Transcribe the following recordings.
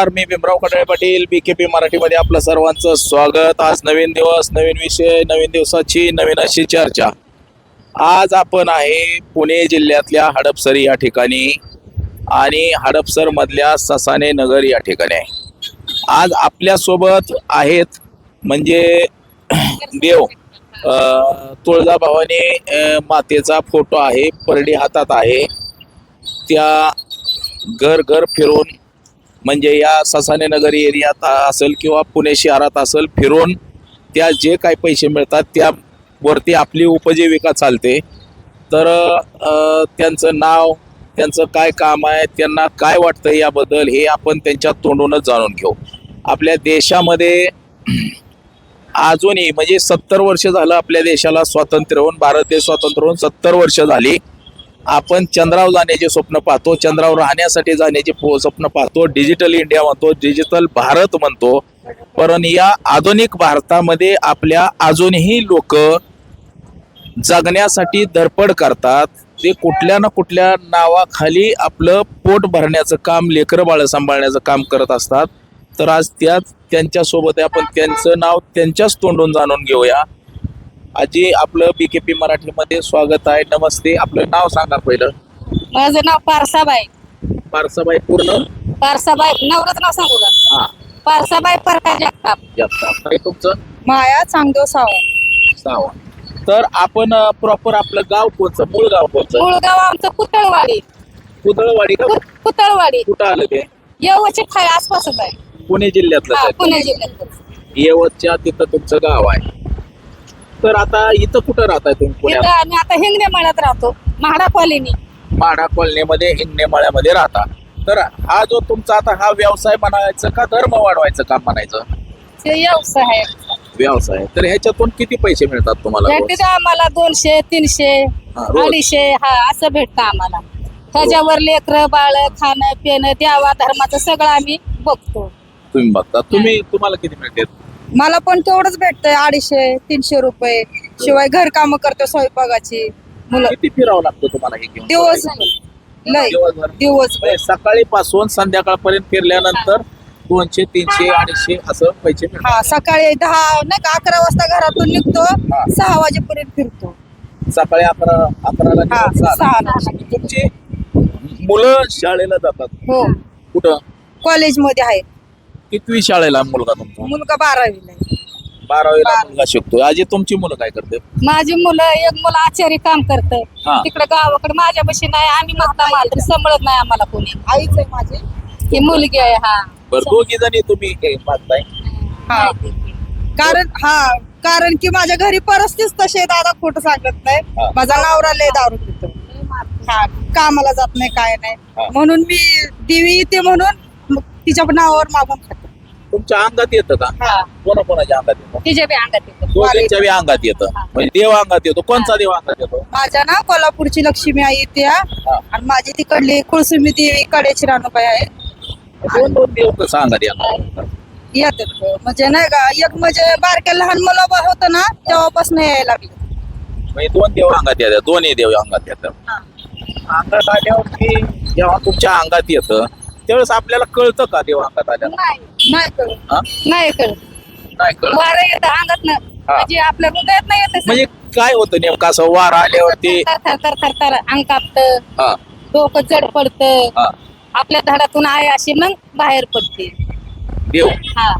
नमस्कार मी भीमराव खडळे पाटील बीकेपी मराठीमध्ये आपलं सर्वांचं स्वागत. आज नवीन दिवस नवीन विषय नवीन दिवसाची नवीन अशी चर्चा. आज आपण आहे पुणे जिल्ह्यातल्या हडपसर या ठिकाणी आणि हडपसर मधल्या ससाने नगर या ठिकाणी आहे. आज आपल्यासोबत आहेत म्हणजे देव तुळजाभवानी मातेचा फोटो आहे परडी हातात आहे. त्या घर घर फिरून म्हणजे या ससाने नगरी एरियात असेल किंवा पुणे शहरात असेल फिरून त्या जे काही पैसे मिळतात त्यावरती आपली उपजीविका चालते. तर त्यांचं नाव त्यांचं काय काम आहे त्यांना काय वाटतं याबद्दल हे आपण त्यांच्या तोंडूनच जाणून घेऊ. आपल्या देशामध्ये अजूनही म्हणजे सत्तर वर्ष झालं आपल्या देशाला स्वातंत्र्य होऊन भारत देश स्वातंत्र्य होऊन सत्तर वर्ष झाली. आपण चंद्रावर जाण्याचे स्वप्न पाहतो चंद्रावर राहण्यासाठी जाण्याचे पो- स्वप्न पाहतो डिजिटल इंडिया म्हणतो डिजिटल भारत म्हणतो. पण या आधुनिक भारतामध्ये आपल्या अजूनही लोक जगण्यासाठी धडपड करतात. ते कुठल्या ना कुठल्या नावाखाली आपलं पोट भरण्याचं काम लेकरं बाळ सांभाळण्याचं काम करत असतात. तर आज त्याच त्यांच्यासोबत आपण त्यांचं नाव त्यांच्याच तोंडून जाणून घेऊया. आजी आपलं बीकेपी मराठीमध्ये स्वागत आहे. नमस्ते. आपलं नाव सांगा पहिलं. माझं नाव पारसाबाई. पारसाबाई पूर्ण? पारसाबाई नवरच नाव सांगू का हा. पारसाबाई प्रकाश जगताप. जगताप. काय तुमचं? माया चांगदेव सावंत. सावा तर आपण प्रॉपर आपलं गाव कोणचं? मूळ गाव कोणचं? मुळगाव आमचं पुतळवाडी. कुदळवाडी का? पु- पुतळवाडी. कुठं आलं ते? येवचे खाय आसपासच आहे. पुणे जिल्ह्यातलं हा. पुणे जिल्ह्यात येवतच्या तिथं तुमचं गाव आहे. तर आता इथं कुठं राहताय तुम्ही? इथं पुण्यात? आम्ही आता हिंगणे मळ्यात राहतो म्हाडा कॉलनी. माढा कॉलनीमध्ये हिंगणे माळ्यामध्ये राहता. तर हा जो तुमचा आता हा व्यवसाय म्हणायचं का धर्म वाढवायचं काम म्हणायचं? ते व्यवसाय आहे. व्यवसाय तर ह्याच्यातून किती पैसे मिळतात तुम्हाला रोज? आम्हाला दोनशे तीनशे हा, रोज. अडीचशे हा असं भेटतं आम्हाला. त्याच्यावर लेकर बाळ खाणं पिणं द्यावा धर्माचं सगळं आम्ही बघतो. तुम्ही बघता. तुम्ही तुम्हाला किती मिळते मला पण तेवढंच भेटतंय अडीचशे तीनशे रुपये. शिवाय घर काम करतो स्वयंपाकाची मुलं. किती फिरावं लागतं तुम्हाला हे घेऊन? दिवस लय. दिवसभर. दिवस म्हणजे सकाळीपासून संध्याकाळपर्यंत फिरल्यानंतर दोनशे तीनशे अडीचशे असं पैसे मिळतात हा सकाळी दहा नाही का अकरा वाजता घरातून निघतो हा. सहा वाजेपर्यंत फिरतो. सकाळी अकरा अकराला हा, निघून सहाला. सहाला. तुमची मुलं शाळेला जातात. हो. कुठं? कॉलेजमध्ये आहे कितवी शाळेला मुलगा तुमचा? मुलगा बारावीला आहे. बारावीला मुलगा शिकतोय. आजी तुमची मुलं काय करते? माझी मुलं एक मुलं आचारी काम करत. हा. तिकडे गावाकडे माझ्या बशी नाही आम्ही म्हणता मात्र सांभाळत नाही आम्हाला कोणी. आईच आहे माझी. ही मुलगी आहे हा. बरं दोघी जणी तुम्ही हे पाहताय हा. कारण हा. कारण की माझ्या घरी परिस्थितीच तशी आहे दादा खोटं सांगत हा. नाही माझा नवरा लय दारू पितो. हा. कामाला जात नाही काय हा. नाही म्हणून मी देवी येते म्हणून मग तिच्या नावावर मागून खातो. तुमच्या अंगात येतं का? हा. कोणा कोणाच्या अंगात येतं? तिच्या बी अंगात येतं. दोघींच्या बी अंगात येतं. म्हणजे देव अंगात येतो. कोणचा देव अंगात येतो? माझ्या ना कोल्हापूरची लक्ष्मी आई येते हा. आणि माझी तिकडली कुळसुमी देवी कडेची रानूबाई आहे. दोन दोन देव कसं अंगात येणार येतात म्हणजे नाही का एक म्हणजे बारक्या लहान मुलं होतं ना तेव्हापासून यायला लागले. म्हणजे दोन देव अंगात येतात. दोन्ही देव अंगात येतात. अंगात आल्यावरती जेव्हा तुमच्या अंगात येतं त्यावेळेस आपल्याला कळतं का देव आल्याला नाही नाही कळत. हा? नाही कळत. नाही कळत. वारं येतं अंगात ना. म्हणजे आपल्या हृदयात नाही येत म्हणजे काय होतं नेमकं? असं वार आल्यावरती थर थर थर थर थर अंग कापत. हा. डोकं जड पडत. हा. आपल्या धडातून आहे अशी मग बाहेर पडते. देव. हा.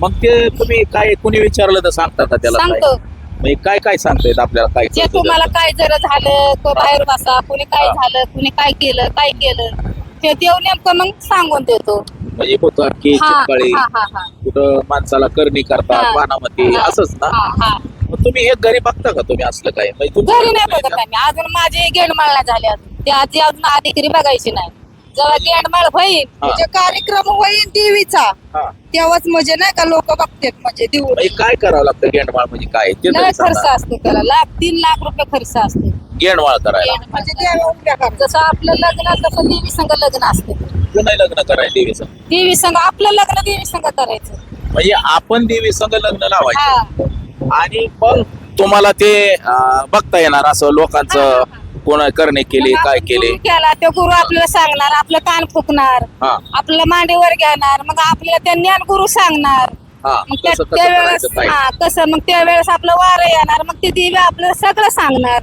मग ते तुम्ही काय कोणी विचारलं तर सांगता का त्याला काय? सांगतो. म्हणजे काय काय सांगता येत आपल्याला काय जे कळतं तुम्हाला? काय जर झालं तो बाहेर बसा. कुणी काय हा. झालं कुणी काय केलं काय केलं. ते देव नेमकं मग सांगून देतो. म्हणजे होतं की हा चितकाळी हा हा हा. कुठं माणसाला करणी करतात हा. पानामध्ये हा. असंच ना? हा हा. मग तुम्ही हे घरी बघता का तुम्ही असलं काय म्हणजे तुमच्या घरी नाही बघत आम्ही. अजून माझे गेंडमाळ नाही झाले अजून. ते आजी अजून अधिकारी बघायची नाही. जेव्हा गेंडमाळ होईल हा. म्हणजे कार्यक्रम होईल देवीचा हा. तेव्हाच म्हणजे नाही का लोक बघतात म्हणजे देऊ म्हणजे काय करावं लागतं गेंडमाळ म्हणजे काय? ते लय तरी खर्च सांगा. असतो त्याला. लाख तीन लाख रुपये खर्च असतो. गेंडमाळ करायला म्हणजे. जसं आपलं लग्न तसं देवी संघ लग्न असतं. पुन्हा लग्न करायला देवीचं देवी संघ आपलं लग्न देवी संघ करायचं. म्हणजे आपण देवी संघ लग्न लावायचं. हा. आणि मग तुम्हाला ते अं, बघता येणार असं लोकांचं कोणा करणे केले काय केले? गुरु केला तो गुरु आपल्याला सांगणार आपलं कान फुकणार. हा. आपलं मांडीवर घेणार मग आपल्याला त्या ज्ञान गुरु सांगणार. त्यावेळेस हा कसं मग त्यावेळेस आपलं वारं येणार मग ते दिवे आपल्याला सगळं सांगणार.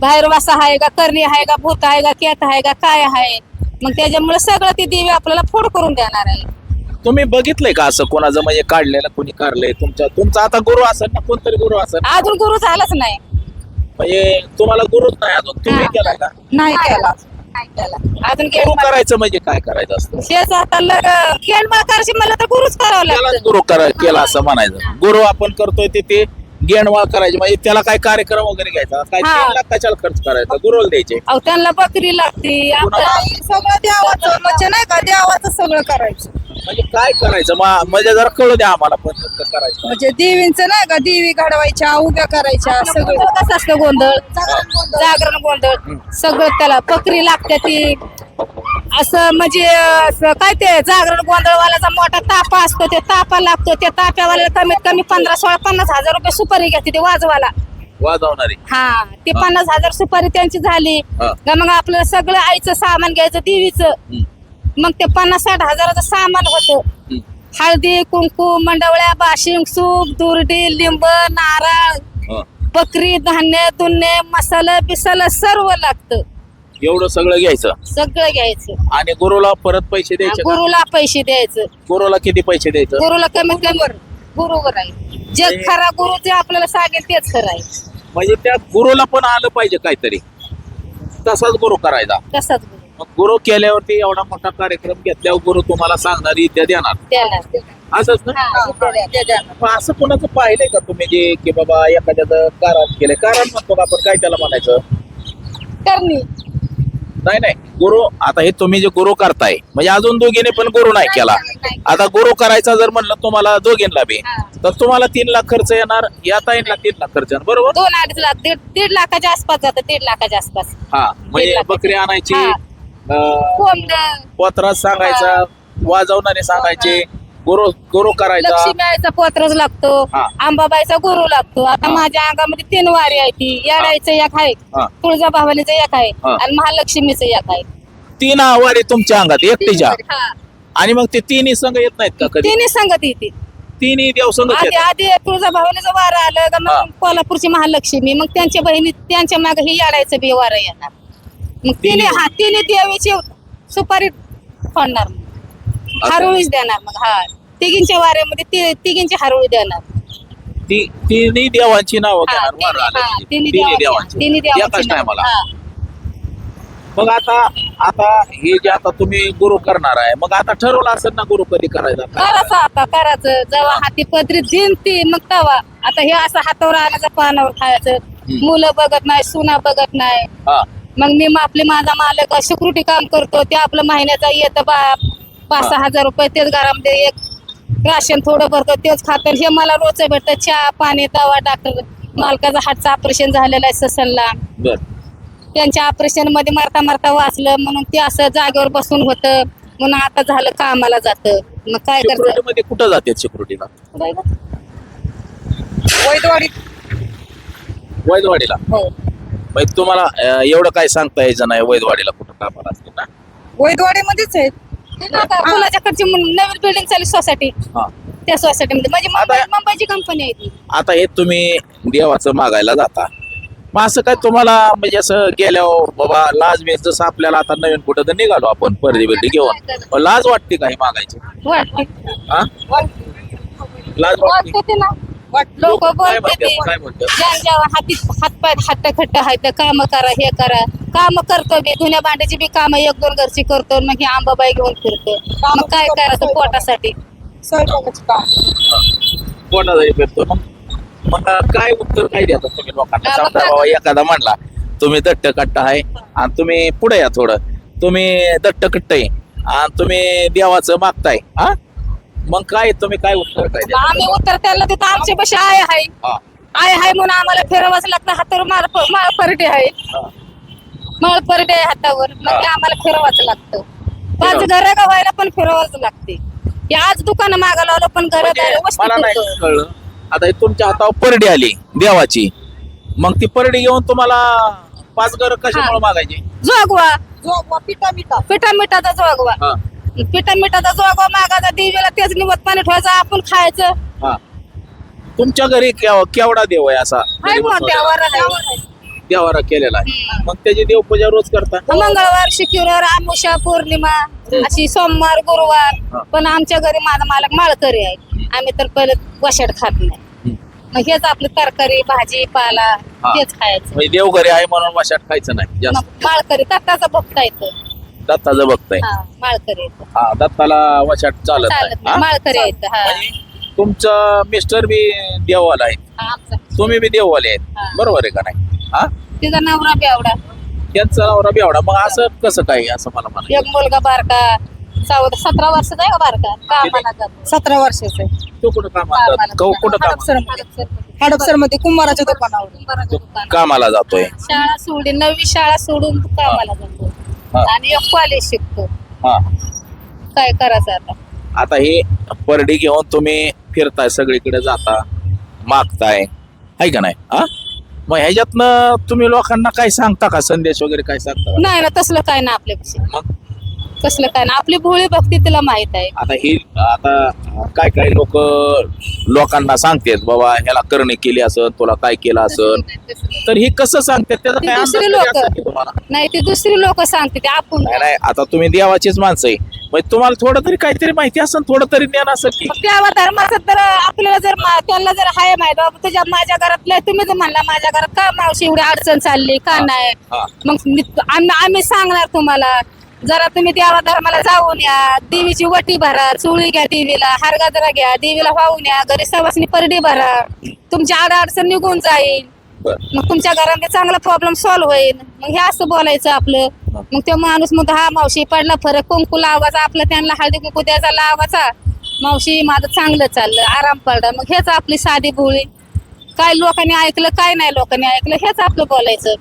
बाहेर वासा आहे का करणी आहे का भूत आहे का केत आहे का काय आहे? मग त्याच्यामुळे सगळं ते दिवे आपल्याला फोड करून देणार आहे. तुम्ही बघितलंय का असं कोणाचं म्हणजे काढलेलं कोणी काढलंय? तुमच्या तुमचा आता गुरु असेल ना कोणतरी गुरु असेल अजून गुरु झालाच नाही. म्हणजे तुम्हाला गुरुच नाही अजून. तुम्ही. केलाय का? नाही केला. अजून गुरु करायचं म्हणजे काय करायचं असतं? शेच आता लग खेळ मला तर गुरुच करावं त्यालाच लागतं गुरु करा केला असं म्हणायचं. गुरु आपण करतोय ते ते गेणवाळ करायचे. म्हणजे त्याला काय कार्यक्रम वगैरे घ्यायचा? काय हा. तीन लाख कशाला खर्च करायचा? गुरुला द्यायचे. अहो त्यांना बकरी लागते. सगळं देवाचं म्हणजे नाही का देवाचं सगळं करायचं. म्हणजे काय करायचं? मा- म्हणजे जरा कळू द्या आम्हाला पण करायचं. म्हणजे देवींचं नाही का देवी घडवायच्या उभ्या करायच्या सगळं. कसं असतं गोंधळ? जागरण गोंधळ. सगळं त्याला बकरी लागते ती. असं म्हणजे असं काय ते जागरण गोंधळवाल्याचा मोठा तापा असतो ते तापा लागतो. त्या ताप्यावाल्याला कमीत कमी पंधरा सोळा पन्नास हजार रुपये सुपारी घेते ते वाजवाला वाजवणारी. हा ते पन्नास हजार सुपारी त्यांची झाली. हा. का मग आपलं सगळं आईचं सामान घ्यायचं देवीचं. हम्म, मग ते पन्नास साठ हजाराचं सामान होतं. हळदी कुंकू मंडवळ्या बाशिंग सूप दुर्डी लिंब नारळ. बकरी धान्य दुन्ने मसाला बिसाला सर्व लागतं. एवढं सगळं घ्यायचं? सगळं घ्यायचं. आणि गुरुला परत पैसे द्यायचे का? गुरुला पैसे द्यायचं. गुरुला किती पैसे द्यायचं? गुरुला कमीत कमी गुरुवर आहे. जे खरा गुरु जे आपल्याला सांगेल तेच खरं आहे. म्हणजे त्या गुरुला पण आलं पाहिजे काहीतरी. तसाच गुरु करायचा. तसाच गुरु. मग गुरु केल्यावरती एवढा मोठा कार्यक्रम घेतल्यावर गुरु तुम्हाला सांगणार विद्या देणार. त्याला असंच ना. मग असं कोणाचं पाहिलंय का तुम्ही जे की बाबा एखाद्याचं कारण केलंय? कारण म्हणतो का आपण काय त्याला म्हणायचं? करणी. नाही नाही. गुरु आता हे तुम्ही जे गुरु करताय म्हणजे अजून दोघीने पण गुरु नाही केला. आता गुरु करायचा जर म्हणलं तुम्हाला दोघींना बी हा. तर तुम्हाला तीन लाख खर्च येणार या ताईंना तीन लाख खर्च येणार बरोबर? दोन अडीच लाख दीड दीड लाखाच्या आसपास जातं दीड लाखाच्या आसपास. हा म्हणजे लाख. बकरी आणायची हा. कोंबड पोत्रात सांगायचा वाजवणारे सांगायचे गुरु गुरु करायचा लक्ष्मी आईचा पोत्रच लागतो हा. आंबाबाईचा गुरु लागतो आता. माझ्या अंगामध्ये तीन वारी आहे ती येडायचं एक आहे हा. तुळजाभवानीचं एक आहे हा. आणि महालक्ष्मीचं एक आहे तीन आवारी तुमच्या अंगात एकटीच्या हा. आणि मग ते तिन्ही संघ येत नाहीत का कधी तिन्ही संगत येते तिन्ही देव संघ आधी आधी तुळजाभवानीचं वारं आलं का हा. मग कोल्हापूरची महालक्ष्मी मग त्यांच्या बहिणी त्यांच्या मागे ही येडायचं बी वारं येणार मग तिन्ही हा तिन्ही देवीची सुपारी फोडणार. मग हरवळीच देणार मग हा. तिघींच्या वाऱ्यामध्ये ति- तिघींची हरवळी देणार. ती तिन्ही देवांची नावं हा, घेणार. तिन्ही- वर आलं की. तिन्ही तिन्ही देवांची- देवांची. तिन्ही एकाच देवांची टायमाला हा. मग आता आता हे जे आता तुम्ही गुरु करणार आहे मग आता ठरवलं असेल ना गुरु कधी करायचा? करायचं आता करायचं. जेव्हा हाती पदरी दिन ती मग तवा आता हे असं हातावर आणायचं पानावर खायचं. मुलं बघत नाही सुना बघत नाही. हा. मग मी मा- आपले माझा मालक सिक्युरिटी काम करतो ते आपलं महिन्याचा येतं बा पाच सहा हजार रुपये तेच घरामध्ये एक राशन थोडं भरतो तेच खातं. हे मला रोज भेटतं चहा पाणी दवा डॉक्टर मालकाचा हातचं ऑपरेशन झालेलं आहे ससनला. बर. त्यांच्या ऑपरेशनमध्ये मरता मरता वाचलं म्हणून ते असं जागेवर बसून होतं म्हणून आता झालं कामाला जातं. मग काय करतं? मध्ये कुठं जाते सिक्युरिटीला? वैदवाडी. वैदवाडीला? हो. मग तुम्हाला अं, एवढं काय सांगता यायचं नाही वैदवाडीला कुठं कामाला असते ना वैदवाडीमध्येच आहेत. नवीन बिल्डिंग चालली सोसायटी. हा. त्या सोसायटीमध्ये. म्हणजे मुंबई आता- मुंबईची कंपनी आहे ती. आता हे तुम्ही देवाचं मागायला जाता. मग असं काय तुम्हाला म्हणजे असं गेल्यावर बाबा लाज बीज जसं आपल्याला आता नवीन कुठं तर निघालो आपण पर्दी बिर्दी घेऊन. मग लाज वाटते का हे मागायची? वाटते. हा? लाज वाटते. वाटते ते ना. लोक काय बोलते ते. म्हणतात? ज्यांच्या हाती हातपाय हट्ट खट्ट आहेत काम करा हे करा. काम करतो बी धुण्या भांड्याची बी काम एक दोन घरची करतो मग ही आंबाबाई घेऊन फिरतो. मग काय करायचं पोटासाठी? स्वयंपाकाचं काम. कोणालाही भेटतो. मग मग काय उत्तर काय देतात तुम्ही लोकांना? हा, समजा बाबा एखादा म्हणला तुम्ही दट्ट कट्ट आहे आणि तुम्ही पुढे या थोडं. तुम्ही दट्ट कट्ट आहे आणि तुम्ही देवाचं मागताय. हा? मग काय तुम्ही काय उत्तर काय? आम्ही उत्तर त्याला तिथं आमची बशी आय आहे? हा, आय आहे म्हणून आम्हाला फिरवाच लागतं. हातावर माळ माळ परडे आहे. हा. माळ परडे आहे हातावर. मग ते हा. आम्हाला फिरवाच लागतं. पाच घर का व्हायला पण फिरवाच लागते. हे आज दुकान मागा लावलं पण घरात म्हणजे आलं वस्ती मला नाही फिरतो. कळलं. आता हे तुमच्या हातावर परडी आली देवाची. मग ती परडी घेऊन तुम्हाला पाच घर कशामुळे मागायचे? जोगवा. जोगवा पिठा मिठा. पिठा मिठाचा जोगवा. हा. पिठा मिठाचा जोगवा मागायचा देवीला तेच निवत पाणी ठेवायचं आपण खायचं. हा. तुमच्या घरी केव- केवढा देव आहे असा? हाय देवारा केलेला आहे. मग त्याची देवपूजा रोज करता? मंगळवार शुक्रवार आमुषा पौर्णिमा अशी सोमवार हा. गुरुवार पण आमच्या घरी माझा मालक माळकरी आहे. आम्ही तर पहिले वशाट खात नाही. मग हेच आपली तरकारी भाजी पाला हा. तेच खायचं. म्हणजे देव घरी आहे म्हणून वाशात खायचं नाही जास्त. मग माळकरी दत्ताचा भक्त येतो. दत्ताचं बघताय. हा माळकरी हा दत्ताला वाशाट चालत चालत नाही नाही हा? माळकरी येतं हा. तुमचं मिस्टर बी देवाला आहे. हा, आमचा तुम्ही बी देववाले हा. आहेत बरोबर आहे का नाही? हा? तिचा नवरा बेवडा त्यांचा नवरा बी एवढा मग असं कसं काय असं मला म्हणा एक मुलगा बारका चौदा सतरा वर्षाचा आहे का बारका? कामाला जातो. सतरा वर्षाचा आहे. तो कुठं कामाला कामाला जातो? कुठं काम हडपसर हडपसर हडपसरमध्ये कुंभाराच्या दुकानावर. कामाला जातोय. शाळा सोडली नववी शाळा सोडून कामाला जातो हा. आणि एक कॉलेज शिकतो. हा. काय करायचं आता? आता हे परडी घेऊन तुम्ही फिरताय सगळीकडे जाता मागताय. आहे का नाही? हा? मग ह्याच्यातनं तुम्ही लोकांना काय सांगता का? संदेश वगैरे काय सांगता? नाही ना तसलं काय ना आपल्यापाशी मग? तसलं काय ना आपली भोळी भक्ती तिला माहीत आहे. आता ही आता काय काय लोक लोकांना सांगतात बाबा ह्याला करणे केली असं तुला काय केलं असं. तर ही कसं सांगतात? त्याचा ती काय अंदाज दुसरी तरी लोकं. असेल की तुम्हाला? नाही ती दुसरी लोक सांगते ते आपण. नाही नाही आता तुम्ही देवाचीच माणसं आहे. मग तुम्हाला थोडं तरी काहीतरी माहिती असेल थोडं तरी ज्ञान असेल की. त्या धर्माचं तर आपल्याला जर मा- त्यांना जर हाय माहीत बाबा तुझ्या माझ्या घरातलं तुम्ही जर म्हणला माझ्या घरात का मावशी एवढी अडचण चालली का नाही? हा. मग मी- आम्ही आम्ही सांगणार तुम्हाला. जरा तुम्ही देवा धर्माला जाऊन या. देवीची वटी भरा चुळी घ्या देवीला हारगाजरा घ्या. देवीला वाहून या घरी सवासनी परडी भरा. तुमची आड अडचण निघून जाईल. बरं. मग तुमच्या घरामध्ये चांगला प्रॉब्लेम सॉल्व्ह होईल. मग हे असं बोलायचं आपलं. मग तो माणूस म्हणतो हा मावशी पडला फरक. कुंकू लावायचा आपलं त्यांना हळदी कुंकू द्यायचा लावायचा. मावशी माझं चांगलं चाललं. आराम पडला मग हेच आपली साधी भोळी काय लोकांनी ऐकलं काय नाही लोकांनी ऐकलं हेच आपलं बोलायचं.